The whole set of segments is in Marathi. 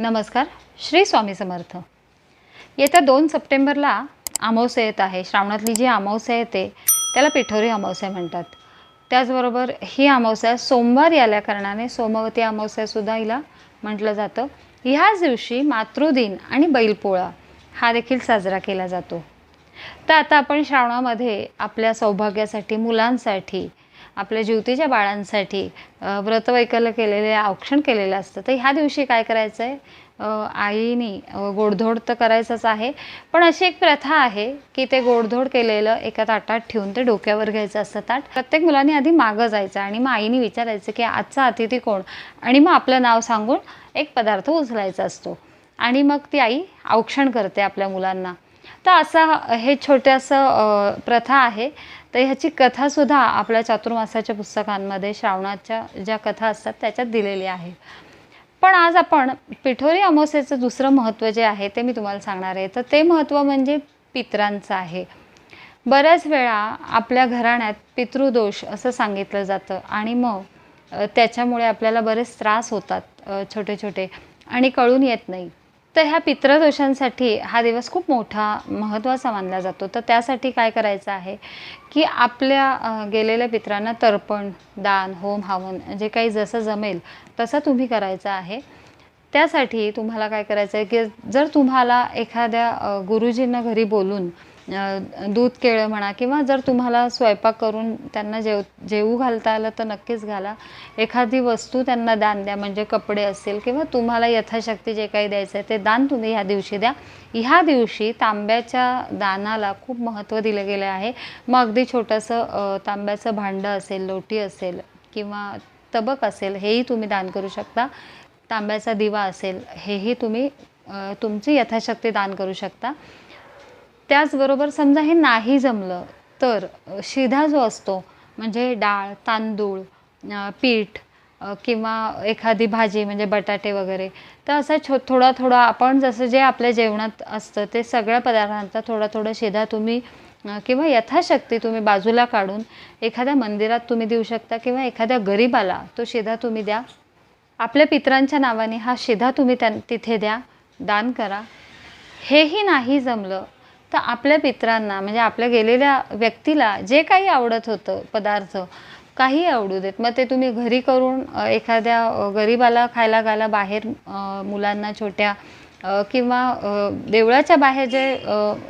नमस्कार श्री स्वामी समर्थ. येत्या दोन सप्टेंबरला अमावस्या येत आहे. श्रावणातली जी अमावस्या येते त्याला पिठोरी अमावस्या म्हणतात. त्याचबरोबर ही अमावस्या सोमवार आल्या कारणाने सोमवती अमावस्यासुद्धा हिला म्हटलं जातं. ह्याच दिवशी मातृदिन आणि बैलपोळा हा देखील साजरा केला जातो. तर आता आपण श्रावणामध्ये आपल्या सौभाग्यासाठी मुलांसाठी आपल्या जीवतीच्या बाळांसाठी व्रतवैकल्य केलेले औक्षण केलेलं असतं. तर ह्या दिवशी काय करायचं आहे आईनी गोडधोड तर करायचंच आहे पण अशी एक प्रथा आहे की ते गोडधोड केलेलं एका ताटात ठेवून ते डोक्यावर घ्यायचं असतं ताट. प्रत्येक मुलांनी आधी मागं जायचं आणि मग आईने विचारायचं की आजचा अतिथी कोण? आणि मग आपलं नाव सांगून एक पदार्थ उचलायचा असतो. आणि मग ती आई औक्षण करते आपल्या मुलांना. तर असं हे छोटंसं प्रथा आहे. तर ह्याची कथासुद्धा आपल्या चातुर्मासाच्या पुस्तकांमध्ये श्रावणाच्या ज्या कथा असतात त्याच्यात दिलेली आहे. पण आज आपण पिठोरी अमावस्येचं दुसरं महत्त्व जे आहे ते मी तुम्हाला सांगणार आहे. तर ते महत्त्व म्हणजे पितरांचं आहे. बऱ्याच वेळा आपल्या घराण्यात पितृदोष असं सांगितलं जातं आणि मग त्याच्यामुळे आपल्याला बरेच त्रास होतात छोटे छोटे आणि कळून येत नाही. तर ह्या पितृदोषांसाठी हा दिवस खूप मोठा महत्त्वाचा मानला जातो. तर त्यासाठी काय करायचं आहे की आपल्या गेलेल्या पित्रांना तर्पण दान होम हवन जे काही जसं जमेल तसं तुम्ही करायचं आहे. त्यासाठी तुम्हाला काय करायचं आहे की जर तुम्हाला एखाद्या गुरुजींना घरी बोलून दूध केळं म्हणा किंवा जर तुम्हाला स्वयंपाक करून त्यांना जेव जेवू घालता आलं तर नक्कीच घाला. एखादी वस्तू त्यांना दान द्या म्हणजे कपडे असेल किंवा तुम्हाला यथाशक्ती जे काही द्यायचं आहे ते दान तुम्ही ह्या दिवशी द्या. ह्या दिवशी तांब्याच्या दानाला खूप महत्त्व दिलं गेलं आहे. मग अगदी छोटंसं तांब्याचं भांडं असेल लोटी असेल किंवा तबक असेल हेही तुम्ही दान करू शकता. तांब्याचा दिवा असेल हेही तुम्ही तुमची यथाशक्ती दान करू शकता. त्याचबरोबर समजा हे नाही जमलं तर शिधा जो असतो म्हणजे डाळ तांदूळ पीठ किंवा एखादी भाजी म्हणजे बटाटे वगैरे तर असं छो थोडा थोडा आपण जसं जे आपल्या जेवणात असतं ते सगळ्या पदार्थांचा थोडा थोडा शिधा तुम्ही किंवा यथाशक्ती तुम्ही बाजूला काढून एखाद्या मंदिरात तुम्ही देऊ शकता किंवा एखाद्या गरीबाला तो शिधा तुम्ही द्या. आपल्या पित्रांच्या नावाने हा शिधा तुम्ही त्या तिथे द्या. दान करा. हेही नाही जमलं तर आपल्या मित्रांना म्हणजे आपल्या गेलेल्या व्यक्तीला जे काही आवडत होतं पदार्थ काही आवडू देत. मग ते तुम्ही घरी करून एखाद्या गरीबाला खायला घाला बाहेर मुलांना छोट्या किंवा देवळाच्या बाहेर जे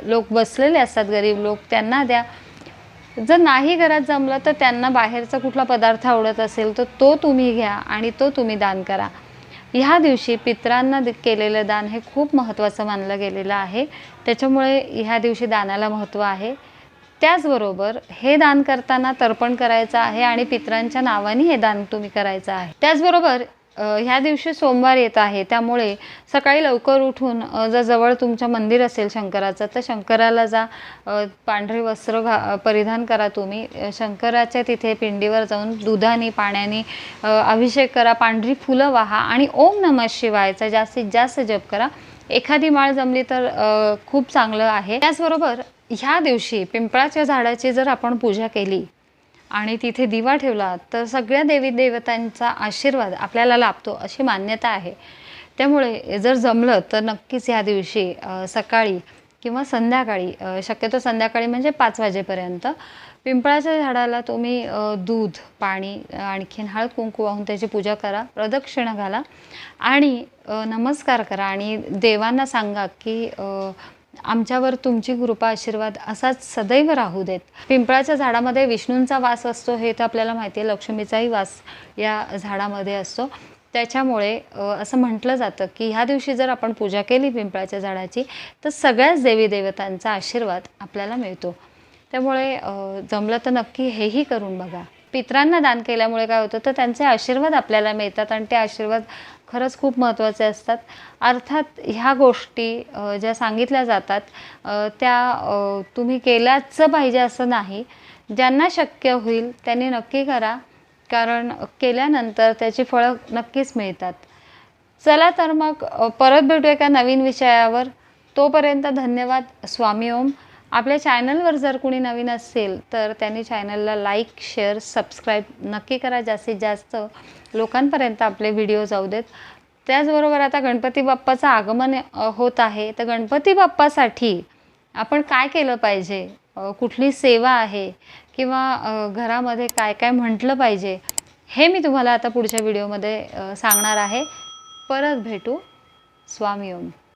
लोक बसलेले असतात गरीब लोक त्यांना द्या. जर नाही घरात जमलं तर त्यांना बाहेरचा कुठला पदार्थ आवडत असेल तर तो तुम्ही घ्या आणि तो तुम्ही दान करा. ह्या दिवशी पितरांना केलेलं दान हे खूप महत्त्वाचं मानलं गेलेलं आहे. त्याच्यामुळे ह्या दिवशी दानाला महत्त्व आहे. त्याचबरोबर हे दान करताना तर्पण करायचं आहे आणि पित्रांच्या नावाने हे दान तुम्ही करायचं आहे. त्याचबरोबर ह्या दिवशी सोमवार येत आहे. त्यामुळे सकाळी लवकर उठून जर जवळ तुमच्या मंदिर असेल शंकराचं तर शंकराला जा पांढरे वस्त्र घा परिधान करा तुम्ही. शंकराच्या तिथे पिंडीवर जाऊन दुधाने पाण्याने अभिषेक करा. पांढरी फुलं वाहा आणि ओम नमः शिवायचा जास्तीत जास्त जप करा. एखादी माळ जमली तर खूप चांगलं आहे. त्याचबरोबर ह्या दिवशी पिंपळाच्या झाडाची जर आपण पूजा केली आणि तिथे दिवा ठेवला तर सगळ्या देवी देवतांचा आशीर्वाद आपल्याला लाभतो अशी मान्यता आहे. त्यामुळे जर जमलं तर नक्कीच ह्या दिवशी सकाळी किंवा संध्याकाळी शक्यतो संध्याकाळी म्हणजे पाच वाजेपर्यंत पिंपळाच्या झाडाला तुम्ही दूध पाणी आणखीन हळद कुंकू वाहून त्याची पूजा करा प्रदक्षिणा घाला आणि नमस्कार करा आणि देवांना सांगा की आमच्यावर तुमची कृपा आशीर्वाद असाच सदैव राहू देत. पिंपळाच्या झाडामध्ये विष्णूंचा वास असतो हे तर आपल्याला माहिती आहे लक्ष्मीचाही वास या झाडामध्ये असतो. त्याच्यामुळे असं म्हटलं जातं की ह्या दिवशी जर आपण पूजा केली पिंपळाच्या झाडाची तर सगळ्याच देवी देवतांचा आशीर्वाद आपल्याला मिळतो. त्यामुळे जमलं तर नक्की हेही करून बघा. पितरांना दान केल्यामुळे काय होतं तर त्यांचे आशीर्वाद आपल्याला मिळतात आणि ते आशीर्वाद खरंच खूप महत्त्वाचे असतात. अर्थात ह्या गोष्टी ज्या सांगितल्या जातात त्या तुम्ही केल्याच पाहिजे असं नाही. ज्यांना शक्य होईल त्यांनी नक्की करा कारण केल्यानंतर त्याची फळं नक्कीच मिळतात. चला तर मग परत भेटू एका नवीन विषयावर. तोपर्यंत धन्यवाद स्वामी ओम. आपल्या चॅनलवर जर कोणी नवीन असेल तर त्यांनी चॅनलला लाईक शेअर सबस्क्राईब नक्की करा. जास्तीत जास्त लोकांपर्यंत आपले व्हिडिओ जाऊ देत. त्याचबरोबर आता गणपती बाप्पाचं आगमन होत आहे. तर गणपती बाप्पासाठी आपण काय केलं पाहिजे? कुठली सेवा आहे? किंवा घरामध्ये काय काय म्हटलं पाहिजे? हे मी तुम्हाला आता पुढच्या व्हिडिओमध्ये सांगणार आहे. परत भेटू. स्वामी ओम.